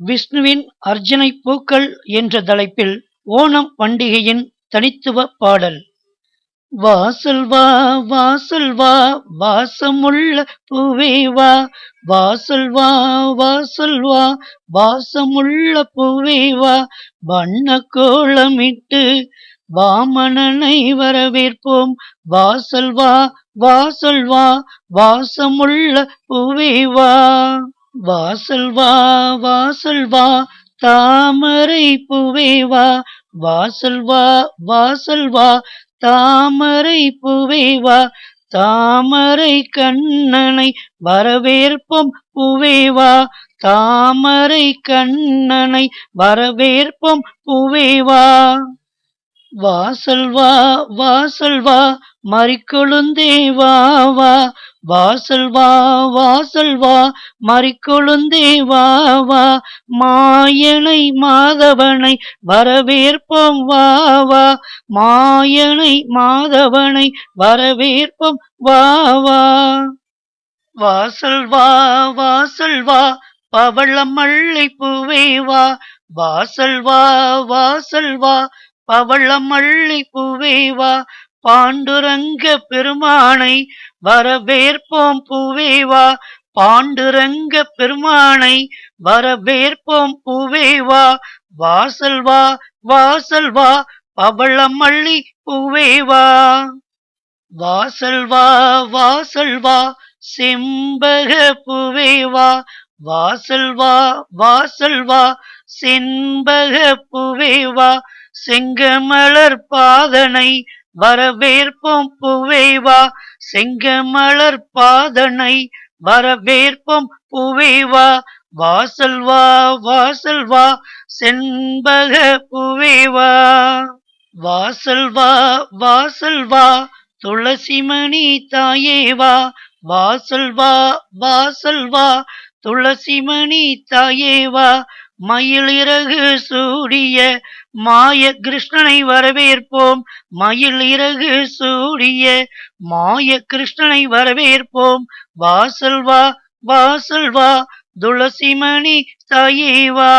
விஷ்ணுவின் அர்ச்சனை பூக்கள் என்ற தலைப்பில் ஓணம் பண்டிகையின் தனித்துவ பாடல். வாசல் வா வாசல் வா வாசமுள்ள பூவே வா. வாசல் வா வாசல் வா வாசமுள்ள பூவே வா. வண்ண கோலமிட்டு வாமனனை வரவேற்போம். வாசல் வா வாசல் வா வாசமுள்ள பூவே வா. வாசல் வா வாசல் வா தாமரை பூவே வா. வாசல் வா வாசல் வா தாமரை பூவே வா. தாமரை கண்ணனை வரவேற்போம் புவேவா தாமரை கண்ணனை வரவேற்போம் புவேவா வாசல் வா வாசல் வா மறிக்கொழுந்தே வா வாசல் வா வாசல் வா. மறிக்கொழுந்தே வா மாயனை மாதவனை வரவேற்போம் வாவா மாயனை மாதவனை வரவேற்போம் வாவா வாசல் வா வாசல் வா. பவள மல்லை பூவே வா. வாசல் வா வாசல் வா. பவள மல்லை பூவே வா. பாண்டுரங்க பெருமானை வரவேற்போம் பூவே வா. பாண்டுரங்க பெருமானை வரவேற்போம் பூவேவா வாசல் வா வாசல் வா. பவள மல்லி பூவே வா. வாசல் வா வாசல் வா. செம்பக பூவேவா வாசல் வா வாசல் வா. செண்பக பூவே வா. செங்கமலர் பாதனை வரவேற்போம் புவேவா செங்கமலர் பாதனை வரவேற்போம் புவேவா வாசல் வா வாசல் வா. செண்பக புவேவா வாசல்வா வாசல் வா வாசல் வா. துளசிமணி தாயே வா. வாசல் வா வாசல் வா. துளசிமணி தாயே வா. மயிலிறகு சூடிய மாய கிருஷ்ணனை வரவேற்போம். மயில் இறகு சூடிய மாய கிருஷ்ணனை வரவேற்போம். வாசல் வா வாசல் வா துளசிமணி தாயே வா.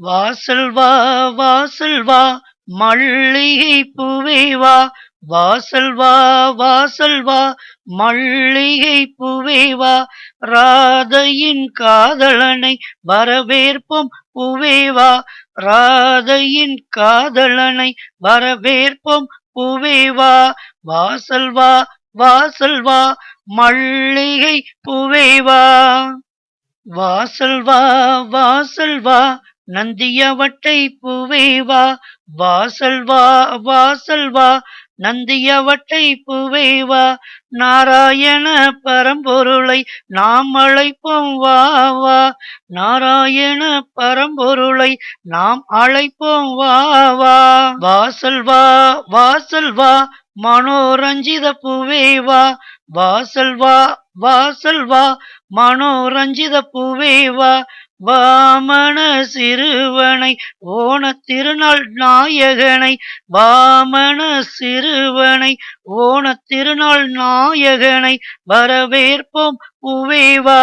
வாசல் வா வாசல் வா மல்லிகை பூவே வா. வாசல் வா வாசல் வா மல்லிகை பூவே வா. ராதையின் காதலனை வரவேற்போம் பூவே வா ராதையின் காதலனை வரவேற்போம் பூவே வா வாசல் வா வாசல் வா மல்லிகை பூவே வா வாசல் வா வாசல் வா நந்தியவட்டை பூவே வா வாசல் வா வாசல் வா நந்தியவட்டை புவைவா நாராயண பரம்பொருளை நாம் அழைப்போம் வா வா. நாராயண பரம்பொருளை நாம் அழைப்போம் வா வா. வாசல் வா வாசல் வா மனோரஞ்சித புவேவா. வாசல் வா வாசல் வா மனோரஞ்சித புவேவா. வாமன சிறுவனை ஓண திருநாள் நாயகனை வாமன சிறுவனை ஓண திருநாள் நாயகனை வரவேற்போம் புவேவா.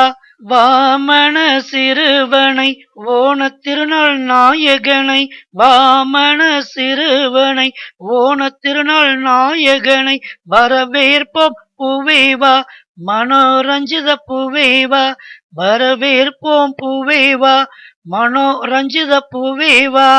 வாமன சிறுவனை ஓண திருநாள் நாயகனை வாமன சிறுவனை ஓண திருநாள் நாயகனை வரவேற்போம் பூவேவா மனோரஞ்சித பூவேவா வரவேற்போம் பூவேவா மனோரஞ்சித பூவேவா